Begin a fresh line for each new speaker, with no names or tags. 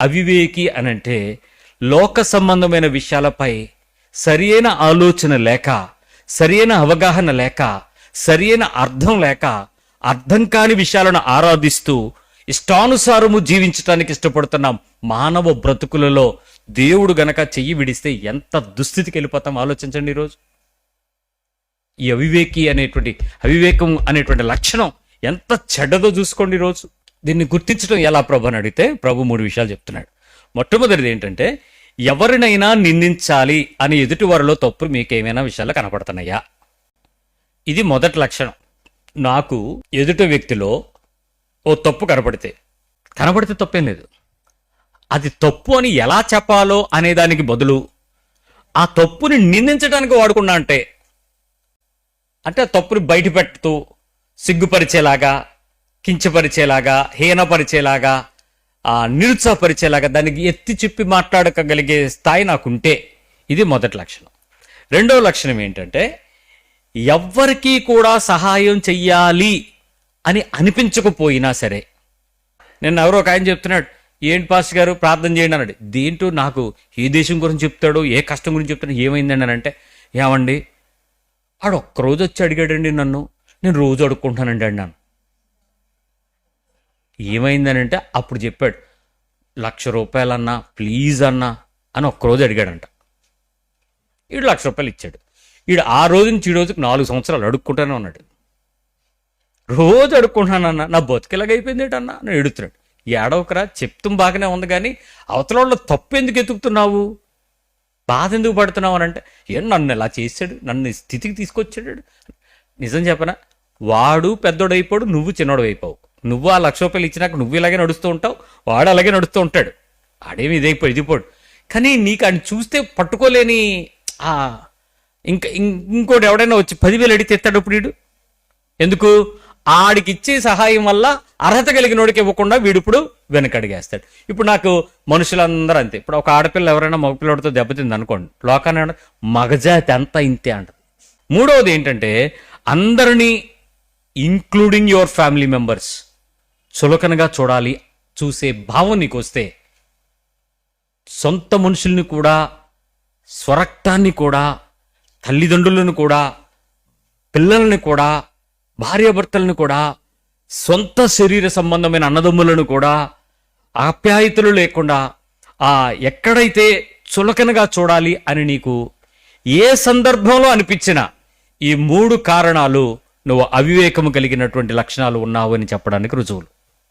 అవివేకి అనంటే లోక సంబంధమైన విషయాలపై సరియైన ఆలోచన లేక సరియైన అవగాహన లేక సరియైన అర్థం లేక అర్థం కాని విషయాలను ఆరాధిస్తూ ఇష్టానుసారము జీవించటానికి ఇష్టపడుతున్న మానవ బ్రతుకులలో దేవుడు గనక చెయ్యి విడిస్తే ఎంత దుస్థితికి వెళ్ళిపోతాం? ఆలోచించండి ఈరోజు. ఈ అవివేకి అనేటువంటి అవివేకం అనేటువంటి లక్షణం ఎంత చెడ్డదో చూసుకోండి ఈరోజు. దీన్ని గుర్తించడం ఎలా ప్రభు అని అడిగితే ప్రభు మూడు విషయాలు చెప్తున్నాడు. మొట్టమొదటిది ఏంటంటే ఎవరినైనా నిందించాలి అని ఎదుటి వారిలో తప్పు మీకేమైనా విషయాలు కనపడుతున్నాయా? ఇది మొదటి లక్షణం. నాకు ఎదుటి వ్యక్తిలో ఓ తప్పు కనపడితే కనపడితే తప్పేం లేదు. అది తప్పు అని ఎలా చెప్పాలో అనే దానికి బదులు ఆ తప్పుని నిందించడానికి వాడుకున్నా అంటే అంటే ఆ తప్పుని బయట పెడుతూ సిగ్గుపరిచేలాగా కించపరిచేలాగా హీనపరిచేలాగా నిరుత్సాహపరిచేలాగా దానికి ఎత్తి చెప్పి మాట్లాడగలిగే స్థాయి నాకుంటే ఇది మొదటి లక్షణం. రెండవ లక్షణం ఏంటంటే ఎవ్వరికీ కూడా సహాయం చెయ్యాలి అని అనిపించకపోయినా సరే. నిన్న ఎవరో ఒక ఆయన చెప్తున్నాడు ఏంటి పాస్ గారు ప్రార్థన చేయండి అన్నాడు. దేంటో నాకు ఏ దేశం గురించి చెప్తాడు ఏ కష్టం గురించి చెప్తాడు ఏమైందండి అని అంటే ఏమండి ఆడు ఒక్కరోజు వచ్చి అడిగాడండి నన్ను నేను రోజు అడుక్కుంటానండి అన్నాను. ఏమైందనంటే అప్పుడు చెప్పాడు లక్ష రూపాయలన్నా ప్లీజ్ అన్నా అని ఒక్కరోజు అడిగాడంట. ఈడు లక్ష రూపాయలు ఇచ్చాడు. ఈడు ఆ రోజు నుంచి ఈ రోజుకి నాలుగు సంవత్సరాలు అడుక్కుంటానే ఉన్నాడు. రోజు అడుక్కుంటున్నానన్న నా బతుకెలాగైపోయింది ఏంటన్నా నేను ఎడుతున్నాడు. ఏడవకరా చెప్తాం బాగానే ఉంది కానీ అవతల వాళ్ళు తప్పు ఎందుకు ఎతుకుతున్నావు బాధ ఎందుకు పడుతున్నావు అని అంటే ఏం నన్ను ఎలా చేశాడు? నన్ను స్థితికి తీసుకొచ్చాడు? నిజం చెప్పనా? వాడు పెద్దోడైపోడు నువ్వు చిన్నోడు అయిపోవు నువ్వు ఆ లక్ష రూపాయలు ఇచ్చినాక నువ్వు ఇలాగే నడుస్తూ ఉంటావు వాడు అలాగే నడుస్తూ ఉంటాడు. ఆడేమి ఇదైపోయి ఇదిపోడు కానీ నీకు ఆయన చూస్తే పట్టుకోలేని ఆ ఇంకా ఇంకోటి ఎవడైనా వచ్చి పదివేలు అడిగితే ఎత్తాడు ఇప్పుడు వీడు? ఎందుకు? ఆడికి ఇచ్చే సహాయం వల్ల అర్హత కలిగినోడికి ఇవ్వకుండా వీడిప్పుడు వెనకడిగేస్తాడు. ఇప్పుడు నాకు మనుషులందరూ అంతే. ఇప్పుడు ఒక ఆడపిల్ల ఎవరైనా మగపిల్లడితో దెబ్బతింది అనుకోండి లోకాన్ని మగజాతి అంతా ఇంతే అంటది. మూడవది ఏంటంటే అందరినీ ఇంక్లూడింగ్ యువర్ ఫ్యామిలీ మెంబర్స్ చులకనగా చూడాలి చూసే భావం నీకు వస్తే సొంత మనుషుల్ని కూడా స్వరక్తాన్ని కూడా తల్లిదండ్రులను కూడా పిల్లల్ని కూడా భార్యాభర్తలను కూడా సొంత శరీర సంబంధమైన అన్నదమ్ములను కూడా ఆప్యాయతలు లేకుండా ఆ ఎక్కడైతే చులకనగా చూడాలి అని నీకు ఏ సందర్భంలో అనిపించినా ఈ మూడు కారణాలు నువ్వు అవివేకము కలిగినటువంటి లక్షణాలు ఉన్నావు అని చెప్పడానికి రుజువులు.